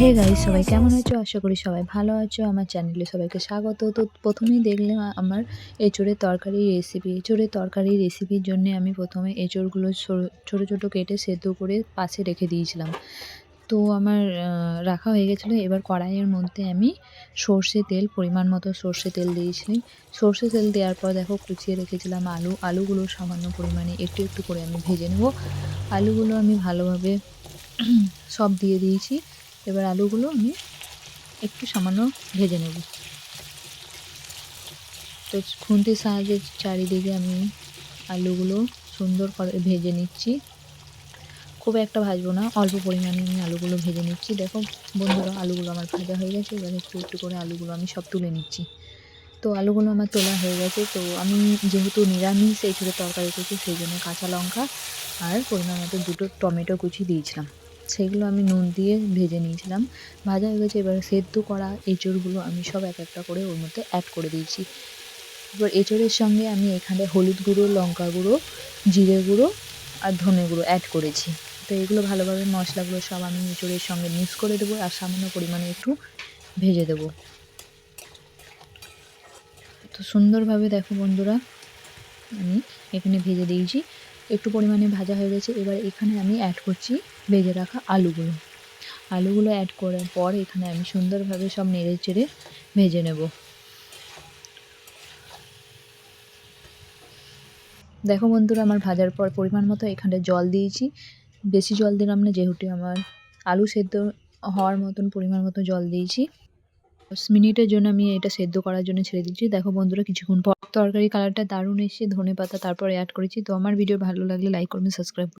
হে গাই সবাই কেমন আছো? আশা করি সবাই ভালো আছো। আমার চ্যানেলে সবাইকে স্বাগত। তো প্রথমেই দেখলে আমার এঁচোড়ের তরকারি রেসিপি এঁচোড়ের তরকারি রেসিপির জন্য আমি প্রথমে এঁচোড়গুলো ছোটো ছোটো কেটে সেদ্ধ করে পাশে রেখে দিয়েছিলাম। তো আমার রাখা হয়ে গেছিল। এবার কড়াইয়ের মধ্যে আমি সর্ষে তেল, পরিমাণ মতো সর্ষে তেল দিয়েছি সর্ষে তেল দেওয়ার পর দেখো, কুচিয়ে রেখেছিলাম আলু। আলুগুলো সামান্য পরিমাণে একটু একটু করে আমি ভেজে নেব। আলুগুলো আমি ভালোভাবে সব দিয়ে দিয়েছি। এবার আলুগুলো আমি একটু সামান্য ভেজে নেব। তো খুন্তির সাহায্যে চারিদিকে আমি আলুগুলো সুন্দর করে ভেজে নিচ্ছি। খুব একটা ভাজবো না, অল্প পরিমাণে আমি আলুগুলো ভেজে নিচ্ছি। দেখো বন্ধুরা, আলুগুলো আমার ভাজা হয়ে গেছে, এবার একটু একটু করে আলুগুলো আমি সব তুলে নিচ্ছি। তো আলুগুলো আমার তোলা হয়ে গেছে, তো আমি যেহেতু নিরামিষ, এই ছোটো তরকারি করছি, সেই জন্য কাঁচা লঙ্কা আর পরিমাণ মতো দুটো টমেটো কুচি দিয়েছিলাম। সেগুলো আমি নুন দিয়ে ভেজে নিয়েছিলাম। ভাজা হয়ে গেছে, এবার সেদ্ধ করা এঁচড়গুলো আমি সব এক একটা করে ওর মধ্যে অ্যাড করে দিয়েছি। এবার এঁচড়ের সঙ্গে আমি এখানে হলুদ গুঁড়ো, লঙ্কা গুঁড়ো, জিরে গুঁড়ো আর ধনে গুঁড়ো অ্যাড করেছি। তো এগুলো ভালোভাবে মশলাগুলো সব আমি এঁচড়ের সঙ্গে মিক্স করে দেবো আর সামান্য পরিমাণে একটু ভেজে দেবো। তো সুন্দরভাবে দেখো বন্ধুরা, আমি এখানে ভেজে দিয়েছি। একটু পরিমাণে ভাজা হয়ে গেছে। এবার এখানে আমি অ্যাড করছি ভেজে রাখা আলুগুলো। আলুগুলো অ্যাড করার পর এখানে আমি সুন্দরভাবে সব নেড়ে চেড়ে ভেজে নেব। দেখো বন্ধুরা, আমার ভাজার পর পরিমাণ মতো এখানে জল দিয়েছি। বেশি জল দিলাম না, যেহেতু আমার আলু সেদ্ধ হওয়ার মতন পরিমাণ মতো জল দিয়েছি। দশ মিনিটের জন্য আমি এটা সেদ্ধ করার জন্য ছেড়ে দিচ্ছি দেখো বন্ধুরা, কিছুক্ষণ পর তরকারি কালারটা দারুণ এসে ধনে পাতা তারপরে অ্যাড করেছি। তো আমার ভিডিও ভালো লাগলে লাইক করবেন সাবস্ক্রাইব